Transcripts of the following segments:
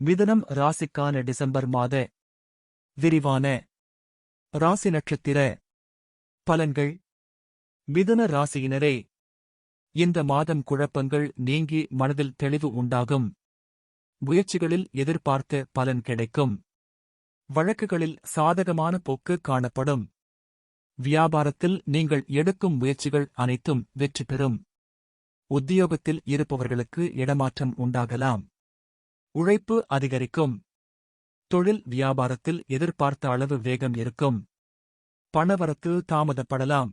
மிதனம் ராசிக்கான டிசம்பர் மாத விரிவான ராசி நட்சத்திர பலன்கள். மிதன ராசியினரே இந்த மாதம் குழப்பங்கள் நீங்கி மனதில் தெளிவு உண்டாகும். முயற்சிகளில் எதிர்பார்த்த பலன் கிடைக்கும். வழக்குகளில் சாதகமான போக்கு காணப்படும். வியாபாரத்தில் நீங்கள் எடுக்கும் முயற்சிகள் அனைத்தும் வெற்றி பெறும். உத்தியோகத்தில் இருப்பவர்களுக்கு இடமாற்றம் உண்டாகலாம். உழைப்பு அதிகரிக்கும். தொழில் வியாபாரத்தில் எதிர்பார்த்த அளவு வேகம் இருக்கும். பணவரத்து தாமதப்படலாம்.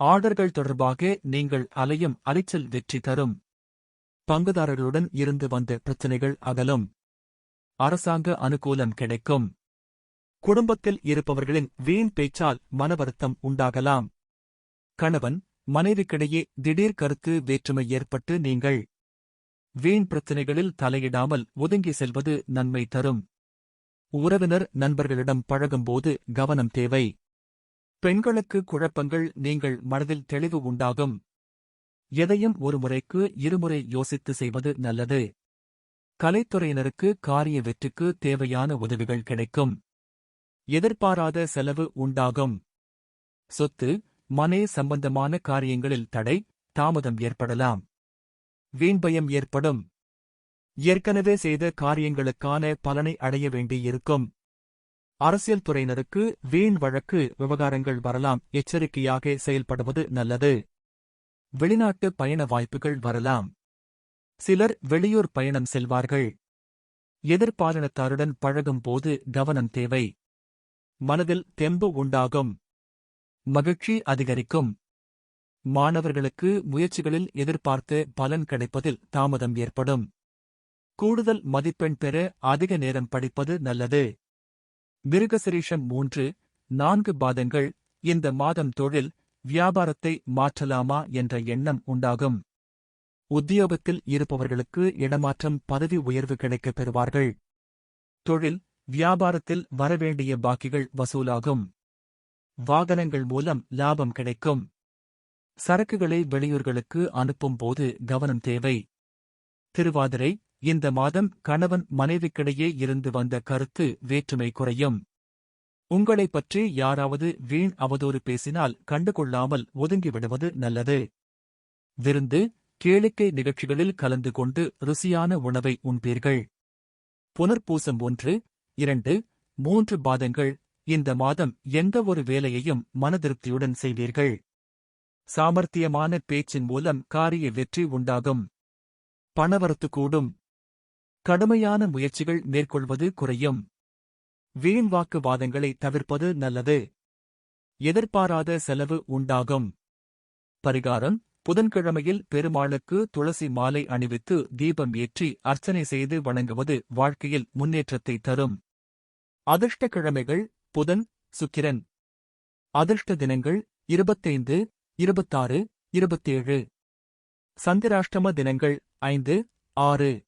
ஆர்டர்கள் தொடர்பாக நீங்கள் அலையும் அலைச்சல் வெற்றி தரும். பங்குதாரர்களுடன் இருந்து வந்த பிரச்சினைகள் அகலும். அரசாங்க அனுகூலம் கிடைக்கும். குடும்பத்தில் இருப்பவர்களின் வீண் பேச்சால் மனவருத்தம் உண்டாகலாம். கணவன் மனைவிக்கிடையே திடீர் கருத்து வேற்றுமை ஏற்பட்டு நீங்கள் வீண் பிரச்சினைகளில் தலையிடாமல் ஒதுங்கி செல்வது நன்மை தரும். உறவினர் நண்பர்களிடம் பழகும்போது கவனம் தேவை. பெண்களுக்கு குழப்பங்கள் நீங்கள் மனதில் தெளிவு உண்டாகும். எதையும் ஒரு முறைக்கு இருமுறை யோசித்து செய்வது நல்லது. கலைத்துறையினருக்கு காரிய வெற்றிக்கு தேவையான உதவிகள் கிடைக்கும். எதிர்பாராத செலவு உண்டாகும். சொத்து மனே சம்பந்தமான காரியங்களில் தடை தாமதம் ஏற்படலாம். வீண்பயம் ஏற்படும். ஏற்கனவே செய்த காரியங்களுக்கான பலனை அடைய வேண்டியிருக்கும். அரசியல் துறையினருக்கு வீண் வழக்கு விவகாரங்கள் வரலாம். எச்சரிக்கையாக செயல்படுவது நல்லது. வெளிநாட்டு பயண வாய்ப்புகள் வரலாம். சிலர் வெளியூர் பயணம் செல்வார்கள். எதிர்பாலினத்தாருடன் பழகும்போது கவனம் தேவை. மனதில் தெம்பு உண்டாகும். மகிழ்ச்சி அதிகரிக்கும். மாணவர்களுக்கு முயற்சிகளில் எதிர்பார்த்து பலன் கிடைப்பதில் தாமதம் ஏற்படும். கூடுதல் மதிப்பெண் பெற அதிக நேரம் படிப்பது நல்லது. மிருகசிரீஷம் மூன்று நான்கு பாதங்கள் இந்த மாதம் தொழில் வியாபாரத்தை மாற்றலாமா என்ற எண்ணம் உண்டாகும். உத்தியோகத்தில் இருப்பவர்களுக்கு இடமாற்றம் பதவி உயர்வு கிடைக்கப் பெறுவார்கள். தொழில் வியாபாரத்தில் வரவேண்டிய பாக்கிகள் வசூலாகும். வாகனங்கள் மூலம் லாபம் கிடைக்கும். சரக்குகளை வெளியூர்களுக்கு அனுப்பும் போது கவனம் தேவை. திருவாதிரை இந்த மாதம் கணவன் மனைவிக்கிடையே இருந்து வந்த கருத்து வேற்றுமை குறையும். உங்களைப் பற்றி யாராவது வீண் அவதூறு பேசினால் கண்டுகொள்ளாமல் ஒதுங்கிவிடுவது நல்லது. விருந்து கேளிக்கை நிகழ்ச்சிகளில் கலந்து கொண்டு ருசியான உணவை உண்பீர்கள். புனர்பூசம் ஒன்று இரண்டு மூன்று பாதங்கள் இந்த மாதம் எந்த ஒரு வேலையையும் மனதிருப்தியுடன் செய்வீர்கள். சாமர்த்தியமான பேச்சின் மூலம் காரிய வெற்றி உண்டாகும். பணவரத்து கூடும். கடுமையான முயற்சிகள் மேற்கொள்வது குறையும். வீண் வாக்குவாதங்களை தவிர்ப்பது நல்லது. எதிர்பாராத செலவு உண்டாகும். பரிகாரம் புதன்கிழமையில் பெருமாளுக்கு துளசி மாலை அணிவித்து தீபம் ஏற்றி அர்ச்சனை செய்து வணங்குவது வாழ்க்கையில் முன்னேற்றத்தை தரும். அதிர்ஷ்ட கிழமைகள் புதன் சுக்கிரன். அதிர்ஷ்ட தினங்கள் இருபத்தைந்து இருபத்தாறு இருபத்தேழு. சந்திராஷ்டம தினங்கள் ஐந்து ஆறு.